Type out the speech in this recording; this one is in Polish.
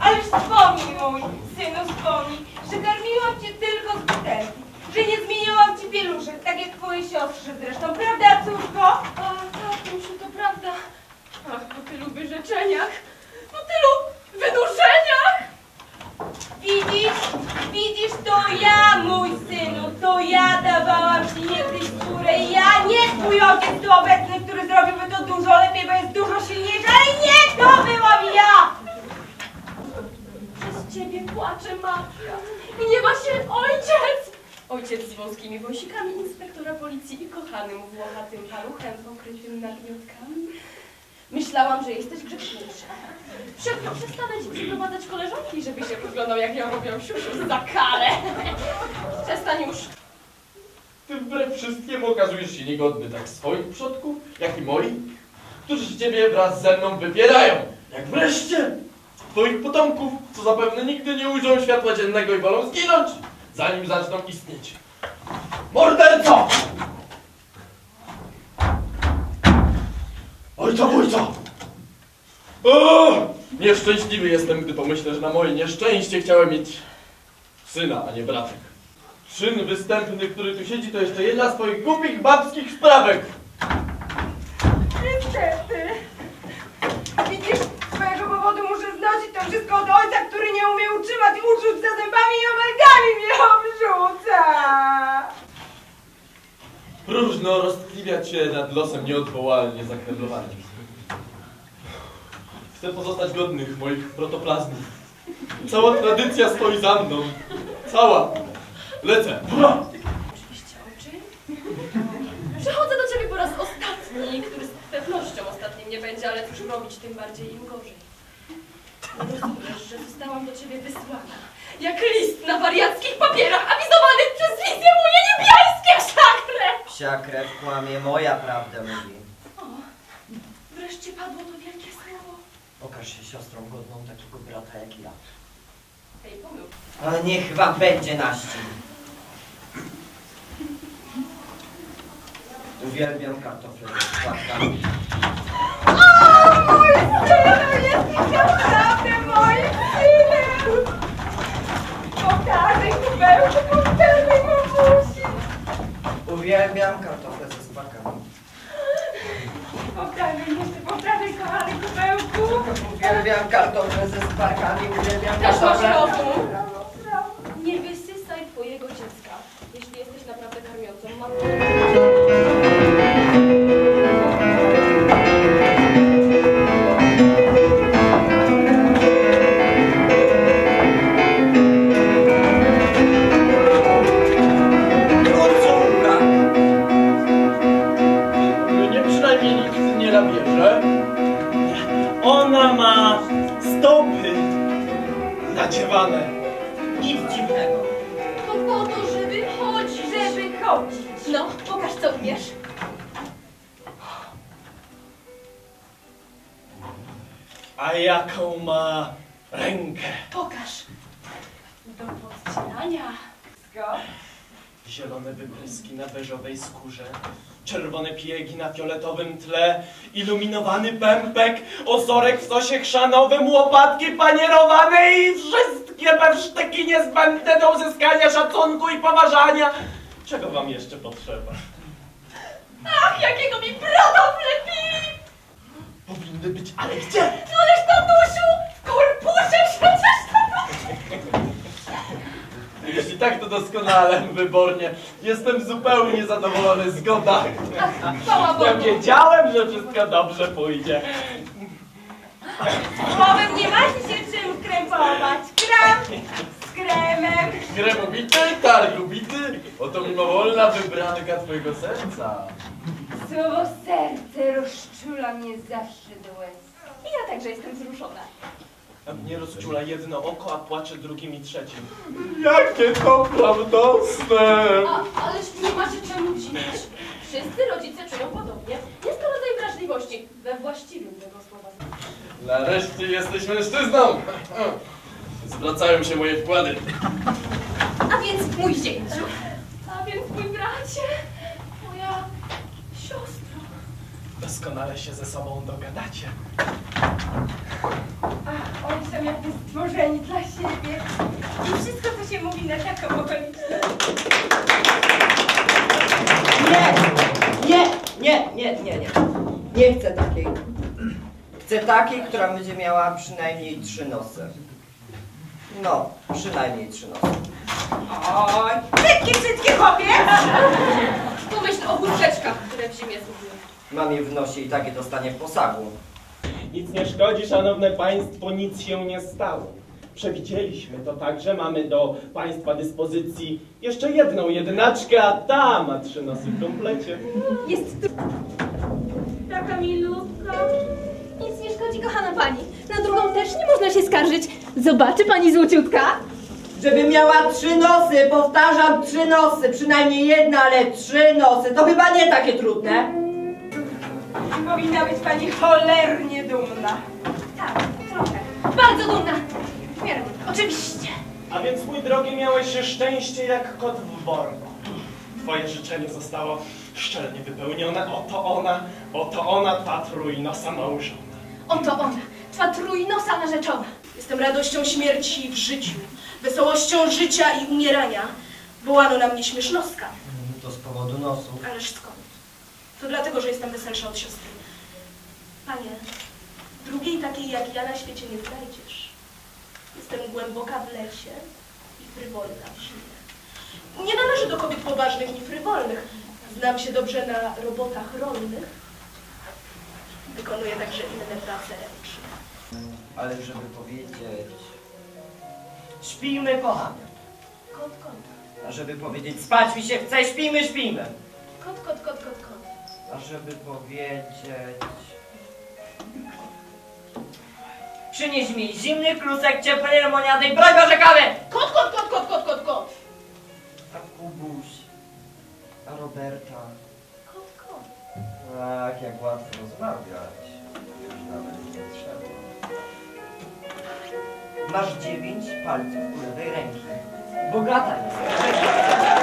Ale wspomnij mój, synu, wspomnij, że karmiłam cię tylko z butelki, że nie zmieniłam ci pieluszek, tak jak twojej siostrze zresztą, prawda, córko? A, tak, Musiu, to prawda. Ach, po tylu wyrzeczeniach, po tylu wynurzeniach. Widzisz, widzisz, to ja, mój synu, to ja dawałam ci niegdyś skórę, ja, nie twój ojciec tu obecny, który zrobiłby to dużo lepiej, bo jest dużo silniejszy, ale nie, to byłam ja! Przez ciebie płacze matka. Gniewa się ojciec. Ojciec z wąskimi wąsikami inspektora policji i kochanym włochatym paluchem pokrytym nagniótkami. Myślałam, że jesteś grzeczniejsza. Szybko przestanę ci przyprowadzać koleżanki, żeby się wyglądał jak ją robią siusiu za karę. Przestań już. Ty wbrew wszystkiemu okazujesz się niegodny tak swoich przodków, jak i moich, którzy ciebie wraz ze mną wypierają, jak wreszcie twoich potomków, co zapewne nigdy nie ujrzą światła dziennego i wolą zginąć, zanim zaczną istnieć. Morderco! Ojcobójco! O! Nieszczęśliwy jestem, gdy pomyślę, że na moje nieszczęście chciałem mieć syna, a nie bratek. Czyn występny, który tu siedzi, to jeszcze jedna z twoich głupich babskich sprawek. Niestety. Widzisz, z twojego powodu muszę znosić to wszystko od ojca, który nie umie utrzymać uczuć za zębami i omelkami mnie obrzuca. Próżno roztkliwiać się nad losem nieodwołalnie zakneblowanym. Chcę pozostać godnych moich protoplazmów. Cała tradycja stoi za mną. Cała. Lecę. Oczywiście oczy. Przychodzę do ciebie po raz ostatni, który z pewnością ostatnim nie będzie, ale cóż robić, tym bardziej im gorzej. Rozumiesz, że zostałam do ciebie wysłana, jak list na wariackich papierach awizowanych przez szakre! Psia krew kłamie, moja prawda mówi. O, wreszcie padło to wielkie słowo. Okaż się siostrą godną takiego brata jak ja. Hej, pomyłka. Ale niech wam będzie naścig. Uwielbiam kartofle ze szklankami. Mój synu, jesteś naprawdę moim Uwielbiam kartofle ze sparkami. Powtarzaj jeszcze, powtarzaj, kochany kubełku. Uwielbiam kartofle ze sparkami, uwielbiam Też masz kartofle... rozum. Nic dziwnego. To po to, żeby chodzić. Żeby chodzić. No, pokaż co umiesz. A jaką ma rękę? Pokaż. Do podcinania. Zielone wybryski na beżowej skórze, czerwone piegi na fioletowym tle, iluminowany pępek, ozorek w sosie chrzanowym, łopatki panierowane i wszystkie bewsztyki niezbędne do uzyskania szacunku i poważania. Czego wam jeszcze potrzeba? Ach, jakiego mi brata wlepili! Powinny być, ale gdzie? No ależ tatusiu, w korpusie przecież Jeśli tak, to doskonale, wybornie. Jestem zupełnie zadowolony, zgoda. Chwała Ja wiedziałem, że wszystko dobrze pójdzie. Słowem nie macie się czym krępować. Krem z kremem. Krem ubity, targ ubity. Oto mimowolna wybranka twojego serca. Słowo serce rozczula mnie zawsze do łez. I ja także jestem wzruszona. A mnie rozczula jedno oko, a płacze drugim i trzecim. Jakie to prawdosne! A, ależ nie ma się czemu dziwić. Wszyscy rodzice czują podobnie. Jest to rodzaj wrażliwości we właściwym tego słowa. Nareszcie jesteś mężczyzną! Zwracają się moje wkłady. A więc mój zięciu. A więc mój bracie. Moja siostro. doskonale się ze sobą dogadacie. Ach, oni są jakby stworzeni dla siebie. I wszystko, co się mówi na taką okoliczność. Nie, nie, nie, nie, nie, nie. Nie chcę takiej. Chcę takiej, która będzie miała przynajmniej trzy nosy. No, przynajmniej trzy nosy. Oj, brzydki, brzydki chłopiec! Pomyśl o chusteczkach, które w zimie zgubiłem. Mam je w nosie i takie dostanie w posagu. Nic nie szkodzi, szanowne państwo, nic się nie stało. Przewidzieliśmy to także, mamy do państwa dyspozycji jeszcze jedną jednaczkę, a ta ma trzy nosy w komplecie. Jest tu. Taka milutka. Nic nie szkodzi, kochana pani. Na drugą też nie można się skarżyć. Zobaczy pani złociutka. Żeby miała trzy nosy, powtarzam, trzy nosy. Przynajmniej jedna, ale trzy nosy. To chyba nie takie trudne. Powinna być pani cholernie dumna. Tak, trochę. Bardzo dumna. W miarę, oczywiście. A więc, mój drogi, miałeś szczęście jak kot w worku. Twoje życzenie zostało szczelnie wypełnione. Oto ona, oto ona, ta trójnosa małżona. Oto ona, twa trójnosa narzeczona. Jestem radością śmierci w życiu, wesołością życia i umierania. Wołano na mnie śmiesznostka. To z powodu nosu. Ależ skąd? To dlatego, że jestem weselsza od siostry. Panie, drugiej takiej jak ja na świecie nie znajdziesz. Jestem głęboka w lesie i frywolna w zimie. Nie należę do kobiet poważnych ni frywolnych. Znam się dobrze na robotach rolnych. Wykonuję także inne prace ręczne. Ale żeby powiedzieć... Śpijmy, kochanie. Kot, kot. A żeby powiedzieć spać mi się chce, śpijmy, śpijmy. Kot, kot, kot, kot, kot. A żeby powiedzieć... Przynieś mi zimny klusek, ciepłej lemoniady i broń Boże kawy! Roberta. Kot, kot. Tak, jak łatwo rozmawiać. Już nawet nie trzeba. Masz dziewięć palców u lewej ręki. Bogata jest.